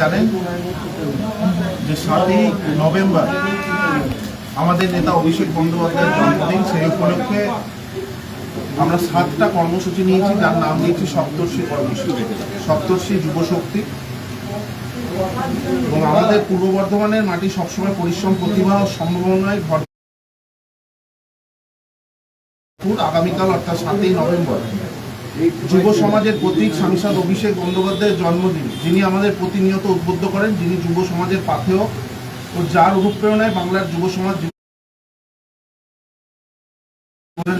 জানেন যে সাতই নভেম্বর আমাদের নেতা অভিষেক বন্দ্যোপাধ্যায়ের জন্মদিন, সেই উপলক্ষে আমরা সাতটা কর্মসূচি নিয়েছি, যার নাম দিয়েছি সপ্তর্ষি কর্মসূচি, সপ্তর্ষি যুবশক্তি। এবং আমাদের পূর্ব বর্ধমানের মাটি সবসময় পরিশ্রম প্রতিভা ও সম্ভাবনায় ভর আগামীকাল অর্থাৎ সাতই নভেম্বর। যুব সমাজের প্রতীক স্বামীসাদ অভিষেক বন্দ্যোপাধ্যায়ের জন্মদিন। যিনি আমাদের প্রতিনিয়ত উদ্বুদ্ধ করেন, যিনি যুব সমাজের পাথেয় ও যার অনুপ্রেরণায় বাংলার যুব সমাজ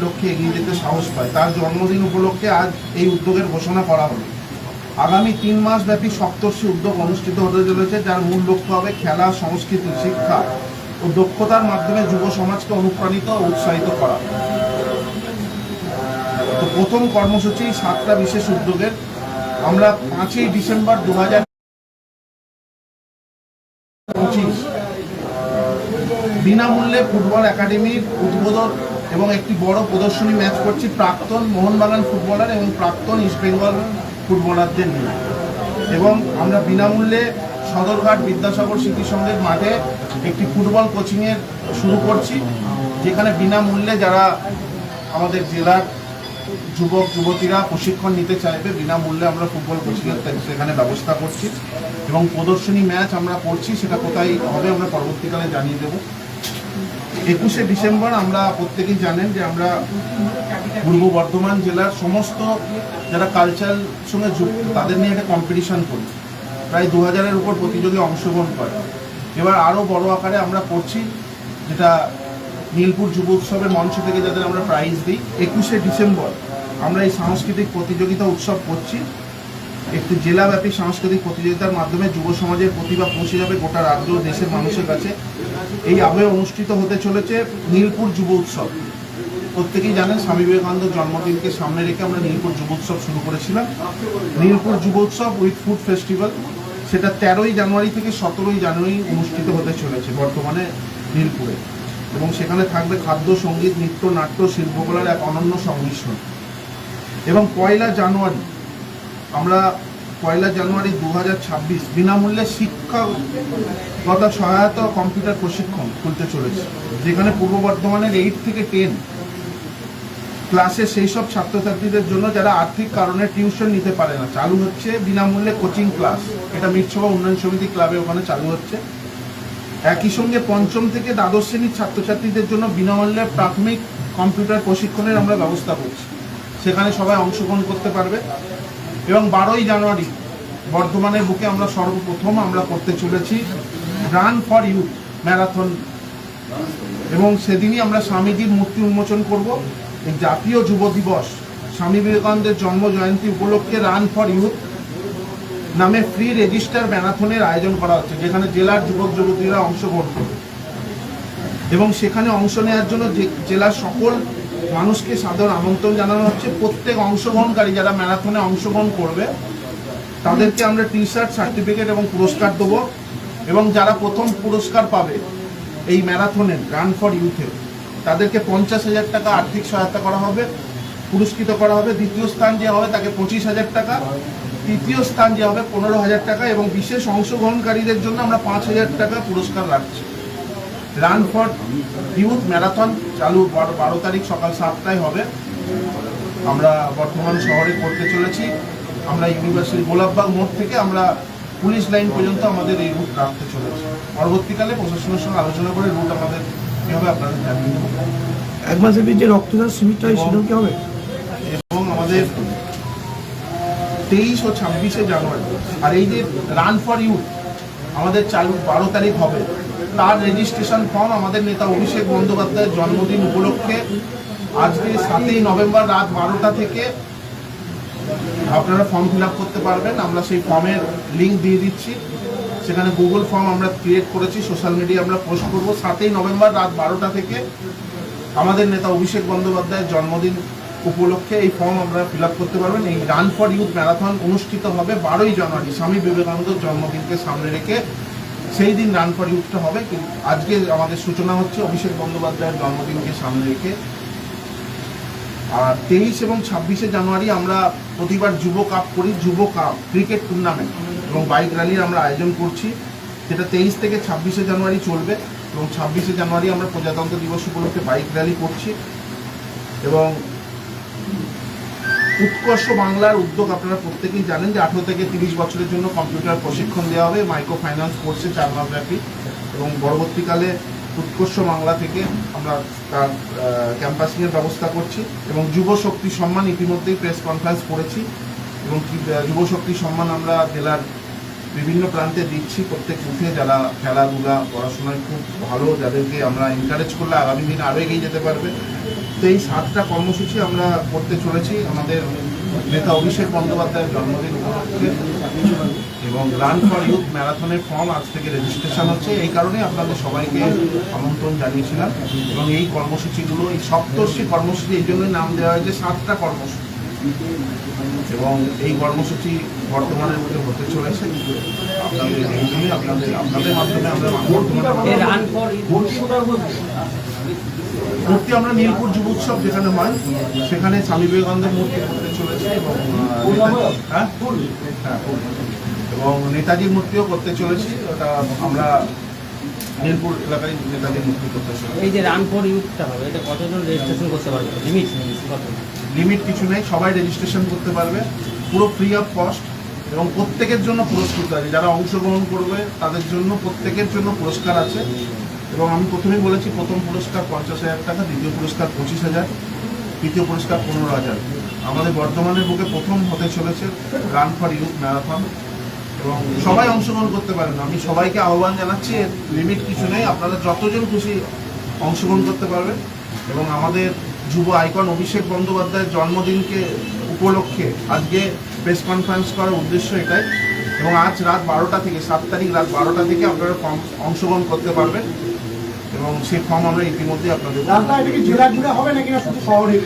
লক্ষ্যে এগিয়ে যেতে সাহস পায়। তার জন্মদিন উপলক্ষে আজ এই উদ্যোগের ঘোষণা করা হলো। আগামী তিন মাস ব্যাপী সপ্তর্ষি উদ্যোগ অনুষ্ঠিত হতে চলেছে, যার মূল লক্ষ্য হবে খেলা, সংস্কৃতি, শিক্ষা ও দক্ষতার মাধ্যমে যুব সমাজকে অনুপ্রাণিত ও উৎসাহিত করা। তো প্রথম কর্মসূচি সাতটা বিশেষ উদ্যোগের। আমরা পাঁচই ডিসেম্বর দু হাজার পঁচিশ। বিনামূল্যে ফুটবল একাডেমির উদ্বোধন এবং একটি বড় প্রদর্শনী ম্যাচ করছি প্রাক্তন মোহনবাগান ফুটবলার এবং প্রাক্তন ইস্টবেঙ্গল ফুটবলারদের নিয়ে। এবং আমরা বিনামূল্যে সদরঘাট বিদ্যাসাগর স্মৃতি সংঘের মাঠে একটি ফুটবল কোচিংয়ের শুরু করছি, যেখানে বিনামূল্যে যারা আমাদের জেলার যুবক, যুবতীরা প্রশিক্ষণ নিতে চাইবে, বিনামূল্যে আমরা ফুটবল কোচিংয়ের সেখানে ব্যবস্থা করছি এবং প্রদর্শনী ম্যাচ আমরা করছি, সেটা কোথায় হবে আমরা পরবর্তীকালে জানিয়ে দেবো। একুশে ডিসেম্বর আমরা প্রত্যেকেই জানেন যে আমরা পূর্ব বর্ধমান জেলার সমস্ত যারা কালচারাল সঙ্গে যুক্ত, তাদের নিয়ে একটা কম্পিটিশন করি। প্রায় দু হাজারের উপর প্রতিযোগী অংশগ্রহণ করে। এবার আরও বড় আকারে আমরা করছি, যেটা নীলপুর যুব উৎসবের মঞ্চ থেকে যাদের আমরা প্রাইজ দিই, একুশে ডিসেম্বর আমরা এই সাংস্কৃতিক প্রতিযোগিতা উৎসব করছি। একটি জেলাব্যাপী সাংস্কৃতিক প্রতিযোগিতার মাধ্যমে যুব সমাজের প্রতিভা পৌঁছে যাবে গোটা রাজ্য দেশের মানুষের কাছে। এই আবহে অনুষ্ঠিত হতে চলেছে নীলপুর যুব উৎসব। প্রত্যেকেই জানেন, স্বামী বিবেকানন্দের জন্মদিনকে সামনে রেখে আমরা নীলপুর যুব উৎসব শুরু করেছিলাম। নীলপুর যুব উৎসব উইথ ফুড ফেস্টিভ্যাল, সেটা তেরোই জানুয়ারি থেকে সতেরোই জানুয়ারি অনুষ্ঠিত হতে চলেছে বর্তমানে নীলপুরে। এবং সেখানে থাকবে খাদ্য, সংগীত, নৃত্য, নাট্য, শিল্পকলার এক অনন্য সংমিশ্রণ। এবং পয়লা জানুয়ারি, আমরা পয়লা জানুয়ারি দু হাজার ছাব্বিশ বিনামূল্যে শিক্ষাগত সহায়তা ও কম্পিউটার প্রশিক্ষণ খুলতে চলেছে, যেখানে পূর্ব বর্ধমানের এইট থেকে টেন ক্লাসে সেই সব ছাত্রছাত্রীদের জন্য যারা আর্থিক কারণে টিউশন নিতে পারে না, চালু হচ্ছে বিনামূল্যে কোচিং ক্লাস এটা মিটসভা উন্নয়ন সমিতি ক্লাবে ওখানে চালু হচ্ছে। একই সঙ্গে পঞ্চম থেকে দ্বাদশ শ্রেণির ছাত্রছাত্রীদের জন্য বিনামূল্যে প্রাথমিক কম্পিউটার প্রশিক্ষণের আমরা ব্যবস্থা করছি। সেখানে সবাই অংশগ্রহণ করতে পারবে। এবং বারোই জানুয়ারি, বর্ধমানের বুকে আমরা সর্বপ্রথম আমরা করতে চলেছি রান ফর ইউথ ম্যারাথন এবং সেদিনই আমরা স্বামীজির মূর্তি উন্মোচন করব। জাতীয় যুব দিবস স্বামী বিবেকানন্দের জন্ম জয়ন্তী উপলক্ষে রান ফর ইউথ নামে ফ্রি রেজিস্টার ম্যারাথনের আয়োজন করা হচ্ছে, যেখানে জেলার যুবক যুবতীরা অংশগ্রহণ করবে। এবং সেখানে অংশ নেওয়ার জন্য জেলার সকল মানুষকে সাধারণ আমন্ত্রণ জানানো হচ্ছে। প্রত্যেক অংশগ্রহণকারী যারা ম্যারাথনে অংশগ্রহণ করবে, তাদেরকে আমরা টি শার্ট সার্টিফিকেট এবং পুরস্কার দেবো। এবং যারা প্রথম পুরস্কার পাবে এই ম্যারাথনের রান ফর ইউথে তাদেরকে পঞ্চাশ হাজার টাকা আর্থিক সহায়তা করা হবে, পুরস্কৃত করা হবে। দ্বিতীয় স্থান যে হবে তাকে পঁচিশ হাজার টাকা। তৃতীয় স্থান যে হবে পনেরো হাজার টাকা এবং বিশেষ অংশগ্রহণকারীদের জন্য আমরা পাঁচ হাজার টাকা পুরস্কার রাখছি। রান ফর ইউথ ম্যারাথন চালু বারো বারো তারিখ সকাল সাতটায় হবে। আমরা বর্তমান শহরে করতে চলেছি। আমরা ইউনিভার্সিটি গোলাপবাগ মোড় থেকে আমরা পুলিশ লাইন পর্যন্ত আমাদের এই রুট রাখতে চলেছি। পরবর্তীকালে প্রশাসনের সঙ্গে আলোচনা করে রুট আমাদের কীভাবে আপনাদের জানিয়ে দেবো। এক মাসের যে রক্তদান শিবিরটা সেটাও কি হবে? এবং আমাদের তেইশ ও ছাব্বিশে জানুয়ারি। আর এই যে রান ফর ইউথ আমাদের চালু বারো তারিখ হবে, তার রেজিস্ট্রেশন ফর্ম আমাদের নেতা অভিষেক বন্দ্যোপাধ্যায়ের জন্মদিন উপলক্ষে আজকে সাতই নভেম্বর রাত বারোটা থেকে আপনারা ফর্ম ফিল করতে পারবেন। আমরা সেই ফর্মের লিঙ্ক দিয়ে দিচ্ছি। সেখানে গুগল ফর্ম আমরা ক্রিয়েট করেছি সোশ্যাল মিডিয়া আমরা পোস্ট করব। সাতই নভেম্বর রাত বারোটা থেকে আমাদের নেতা অভিষেক বন্দ্যোপাধ্যায়ের জন্মদিন উপলক্ষে এই ফর্ম আপনারা ফিল করতে পারবেন। এই রান ফর ইউথ ম্যারাথন অনুষ্ঠিত হবে বারোই জানুয়ারি। স্বামী বিবেকানন্দের জন্মদিনকে সামনে রেখে সেই দিন রান ফর ইউথটা হবে। কিন্তু আজকে আমাদের সূচনা হচ্ছে অভিষেক বন্দ্যোপাধ্যায়ের জন্মদিনকে সামনে রেখে। আর তেইশ এবং ছাব্বিশে জানুয়ারি আমরা প্রতিবার যুব কাপ করি, যুব কাপ ক্রিকেট টুর্নামেন্ট এবং বাইক র্যালির আমরা আয়োজন করছি। যেটা তেইশ থেকে ছাব্বিশে জানুয়ারি চলবে এবং ছাব্বিশে জানুয়ারি আমরা প্রজাতন্ত্র দিবস উপলক্ষে বাইক র্যালি করছি। এবং উৎকর্ষ বাংলার উদ্যোগ আপনারা প্রত্যেকেই জানেন যে আঠেরো থেকে তিরিশ বছরের জন্য কম্পিউটার প্রশিক্ষণ দেওয়া হবে মাইক্রো ফাইন্যান্স কোর্সে চার মাস ব্যাপী এবং পরবর্তীকালে উৎকর্ষ বাংলা থেকে আমরা তার ক্যাম্পাসিংয়ের ব্যবস্থা করছি এবং যুব শক্তি সম্মান ইতিমধ্যেই প্রেস কনফারেন্স করেছি এবং কি আহ, যুব শক্তি সম্মান আমরা জেলার বিভিন্ন প্রান্তে দিচ্ছি প্রত্যেক বুথে যারা খেলাধুলা, পড়াশোনায় খুব ভালো, যাদেরকে আমরা এনকারেজ করলে আগামী দিনে আরও এগিয়ে যেতে পারবে। তো এই সাতটা কর্মসূচি আমরা করতে চলেছি। আমাদের নেতা অভিষেক বন্দ্যোপাধ্যায়ের জন্মদিন উপলক্ষে এবং রান ফর ইউথ ম্যারাথনের ফর্ম আজ থেকে রেজিস্ট্রেশন হচ্ছে। এই কারণে আপনাদের সবাইকে আমন্ত্রণ জানিয়েছিলাম। এবং এই কর্মসূচিগুলো, এই সপ্তর্ষি কর্মসূচি, এই জন্যই নাম দেওয়া হয়েছে সাতটা কর্মসূচি। এবং এই কর্মসূচি বর্তমানের মধ্যে হতে চলেছে। আপনাদের এই জন্যই আপনাদের আপনাদের মাধ্যমে আমরা মূর্তি আমরা নীলপুর যুব উৎসব যেখানে হয় সেখানে স্বামী বিবেকানন্দের মূর্তি করতে চলেছে এবং হ্যাঁ? হ্যাঁ, এবং নেতাজির মূর্তিও করতে চলেছি ওটা আমরা নীলপুর এলাকায় নেতাজির মূর্তি করতে চলেছি। এই যে রান ফর ইউথটা হবে এটা কতজন রেজিস্ট্রেশন করতে পারবে? লিমিট কত লিমিট কিছু নেই, সবাই রেজিস্ট্রেশন করতে পারবে। পুরো ফ্রি অফ কস্ট এবং প্রত্যেকের জন্য পুরস্কৃত আছে। যারা অংশগ্রহণ করবে, তাদের জন্য প্রত্যেকের জন্য পুরস্কার আছে। এবং আমি প্রথমেই বলেছি, প্রথম পুরস্কার পঞ্চাশ হাজার টাকা, দ্বিতীয় পুরস্কার পঁচিশ হাজার, তৃতীয় পুরস্কার পনেরো হাজার। আমাদের বর্ধমানের বুকে প্রথম হতে চলেছে রান ফর ইউথ ম্যারাথন এবং সবাই অংশগ্রহণ করতে পারেন আমি সবাইকে আহ্বান জানাচ্ছি লিমিট কিছু নেই। আপনারা যতজন খুশি অংশগ্রহণ করতে পারবেন। এবং আমাদের যুব আইকন অভিষেক বন্দ্যোপাধ্যায়ের জন্মদিনকে উপলক্ষে আজকে প্রেস কনফারেন্স করার উদ্দেশ্য এটাই। এবং আজ রাত বারোটা থেকে, সাত তারিখ রাত বারোটা থেকে আপনারা অংশগ্রহণ করতে পারবেন। এবং সেই ফর্ম আমরা ইতিমধ্যে আপনাদের এটা জেলা জুড়ে হবে নাকি না শুধু শহরে?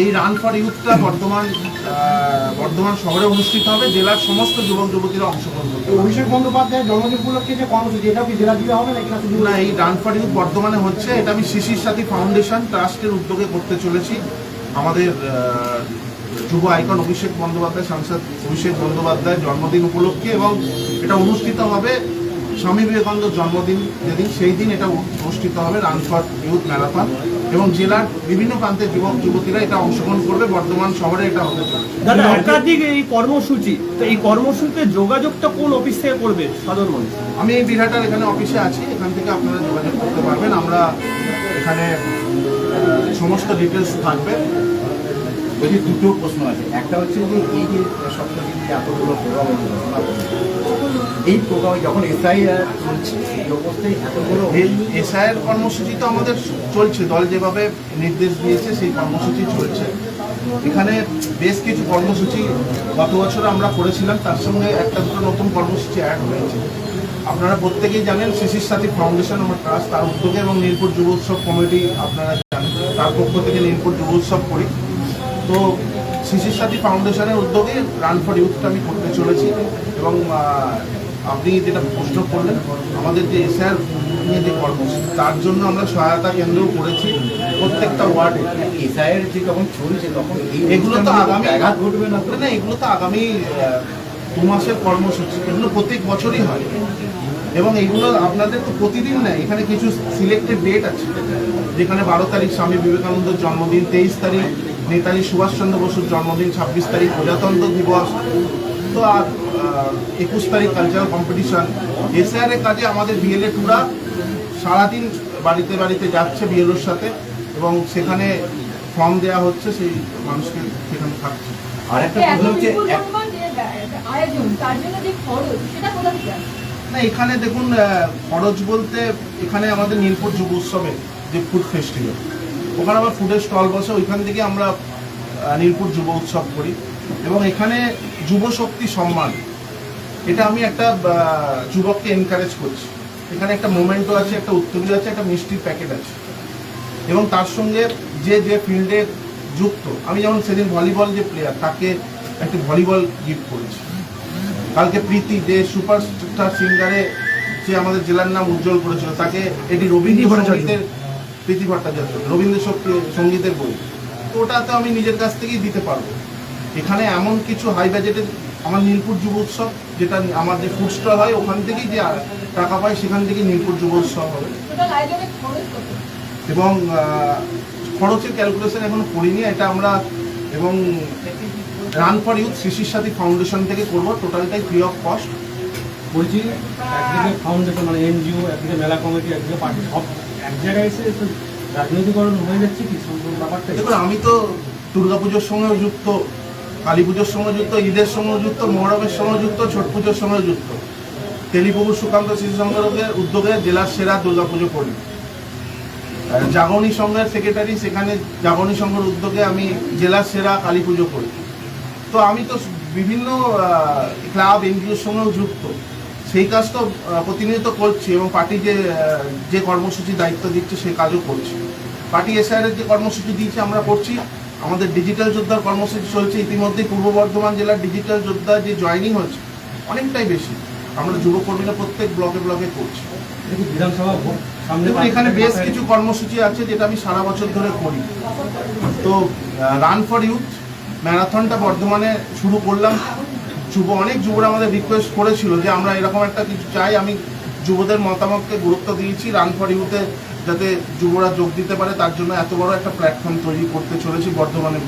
এই রান ফর ইউথটা বর্তমান বর্ধমান শহরে অনুষ্ঠিত হবে জেলার সমস্ত যুবক যুবতীরা অংশগ্রহণ করবে অভিষেক বন্দ্যোপাধ্যায়ের জন্মদিন উপলক্ষে যে কর্মসূচি এটাও কি জেলা জুড়ে হবে নাকি না শুধু না এই রান ফর ইউথ বর্তমানে হচ্ছে এটা আমি শিশির সাথী ফাউন্ডেশন ট্রাস্টের উদ্যোগে করতে চলেছি। আমাদের যুব আইকন অভিষেক বন্দ্যোপাধ্যায় সাংসদ অভিষেক বন্দ্যোপাধ্যায়ের জন্মদিন উপলক্ষে এবং এটা অনুষ্ঠিত হবে স্বামী বিবেকানন্দের জন্মদিন যেদিন সেই দিন এটা অনুষ্ঠিত হবে রান ফর ইউথ ম্যারাথন এবং জেলার বিভিন্ন প্রান্তের যুবক যুবতীরা এটা অংশগ্রহণ করবে। বর্ধমান শহরে এটা হতে দাদা একাধিক এই কর্মসূচি তো এই কর্মসূচিতে যোগাযোগটা কোন অফিস থেকে করবে সাধারণ মানুষ? আমি এই বিরাটার এখানে অফিসে আছি এখান থেকে আপনারা যোগাযোগ করতে পারবেন। আমরা এখানে সমস্ত ডিটেলস থাকবে। বলছি দুটো প্রশ্ন আছে একটা হচ্ছে যে এই যে সপ্তাহে এতগুলো প্রোগ্রাম এই প্রোগ্রামে যখন এসআই চলছে, এই অবস্থায় এতগুলো কর্মসূচি তো আমাদের চলছে, দল যেভাবে নির্দেশ দিয়েছে সেই কর্মসূচি চলছে। এখানে বেশ কিছু কর্মসূচি গত বছর আমরা করেছিলাম, তার সঙ্গে একটা দুটো নতুন কর্মসূচি অ্যাড হয়েছে। আপনারা প্রত্যেকেই জানেন, শিশির সাথী ফাউন্ডেশন আমার ট্রাস্ট তার উদ্যোগে এবং নীলপুর যুব উৎসব কমিটি আপনারা জানেন, তার পক্ষ থেকে নীলপুর যুব উৎসব করি। তো শিশির সাথী ফাউন্ডেশনের উদ্যোগে রান ফর ইউথটা আমি করতে চলেছি এবং আপনি যেটা প্রশ্ন করলেন আমাদের যে এসআর নিয়ে যে কর্মসূচি তার জন্য আমরা সহায়তা কেন্দ্র করেছি প্রত্যেকটা ওয়ার্ডে। এসআইয়ের যে যখন চলছে তখন এগুলো তো আগামী ব্যাঘাত ঘটবে না? না এগুলো তো আগামী দু মাসের কর্মসূচি এগুলো প্রত্যেক বছরই হয়। এবং এগুলো আপনাদের তো প্রতিদিন নেয়। এখানে কিছু সিলেক্টেড ডেট আছে। যেখানে বারো তারিখ স্বামী বিবেকানন্দের জন্মদিন তেইশ তারিখ নেতাজি সুভাষচন্দ্র বসুর জন্মদিন ছাব্বিশ তারিখ প্রজাতন্ত্র দিবস তো আর একুশ তারিখ কালচারাল কম্পিটিশন এসআর এর কাজে আমাদের বিএলএ টুরা সারাদিন বাড়িতে বাড়িতে যাচ্ছে বিএলওর সাথে এবং সেখানে ফর্ম দেওয়া হচ্ছে সেই মানুষকে সেখানে থাকছে। আর একটা এত প্রশ্ন হচ্ছে বিপুল এক- পরিমাণ যে ব্যা- আয়োজন তার জন্য যে খরচ সেটা কোথা থেকে আসে? না এখানে দেখুন আহ, খরচ বলতে এখানে আমাদের নীলপুর যুব উৎসবে যে ফুড ফেস্টিভ্যাল ওখানে আবার ফুডের স্টল বসে ওইখান থেকে আমরা নীলপুর যুব উৎসব করি। এবং এখানে যুব শক্তি সম্মান এটা আমি একটা যুবককে এনকারেজ করছি। এখানে একটা মোমেন্টও আছে একটা উত্তরী আছে একটা মিষ্টির প্যাকেট আছে। এবং তার সঙ্গে যে যে ফিল্ডে যুক্ত আমি যেমন সেদিন ভলিবল যে প্লেয়ার তাকে একটি ভলিবল গিফট করেছি। কালকে প্রীতি যে সুপারস্টার সিঙ্গারে যে আমাদের জেলার নাম উজ্জ্বল করেছিল তাকে এটি রবীন্দ্র ভট্টাচার্য। প্রীতি ভট্টাচার্য রবীন্দ্র সঙ্গীতের বই। তো ওটাতে আমি নিজের কাছ থেকেই দিতে পারব। এখানে এমন কিছু হাই বাজেটের আমার নীলপুর যুব উৎসব যেটা আমার যে ফুড স্টল হয় ওখান থেকেই যে টাকা পাই সেখান থেকে নীলপুর যুব উৎসব হবে। এবং খরচের ক্যালকুলেশন এখনও করিনি এটা আমরা এবং run for youth Shishir Sathi foundation থেকে করব টোটালটাই ফ্রি অফ কস্ট বলছি একদিকে ফাউন্ডেশন মানে এনজিও একদিকে মেলা কমিটি একদিকে পার্টি সব এক জায়গায় এসে রাজনৈতিকরণ হয়ে যাচ্ছে কি? সম্পূর্ণ ব্যাপারটা দেখুন আমি তো দুর্গাপুজোর সঙ্গেও যুক্ত কালী পুজোর সঙ্গে যুক্ত, ঈদের সঙ্গেও যুক্ত, মহরমের সঙ্গে যুক্ত, ছট পুজোর সঙ্গে যুক্ত। তেলিপুকুর সুকান্ত শিশু উদ্যোগে জেলার সেরা দুর্গাপুজো করি। জাগরণী সংঘের সেক্রেটারি সেখানে জাগরণী সংঘের উদ্যোগে আমি জেলার সেরা কালী পুজো করি। তো আমি তো বিভিন্ন ক্লাব এনজিওর সঙ্গেও যুক্ত। সেই কাজ তো প্রতিনিয়ত করছি এবং পার্টি যে যে কর্মসূচি দায়িত্ব দিচ্ছে সেই কাজও করছি। পার্টি এসআইআর যে কর্মসূচি দিয়েছে, আমরা করছি। আমাদের ডিজিটাল যোদ্ধার কর্মসূচি চলছে। ইতিমধ্যে পূর্ব বর্ধমান জেলার ডিজিটাল যোদ্ধা যে জয়নিং হচ্ছে অনেকটাই বেশি। আমরা যুবকর্মীরা প্রত্যেক ব্লকে ব্লকে করছি। বিধানসভা এখানে বেশ কিছু কর্মসূচি আছে যেটা আমি সারা বছর ধরে করি। তো রান ফর ইউথ ম্যারাথনটা বর্ধমানে শুরু করলাম। যুব অনেক যুবরা আমাদের রিকোয়েস্ট করেছিল যে আমরা এরকম একটা কিছু চাই। আমি যুবদের মতামতকে গুরুত্ব দিয়েছি। রান ফর ইউথে যাতে যুবরা যোগ দিতে পারে, তার জন্য এত বড় একটা প্ল্যাটফর্ম তৈরি করতে চলেছি বর্ধমানে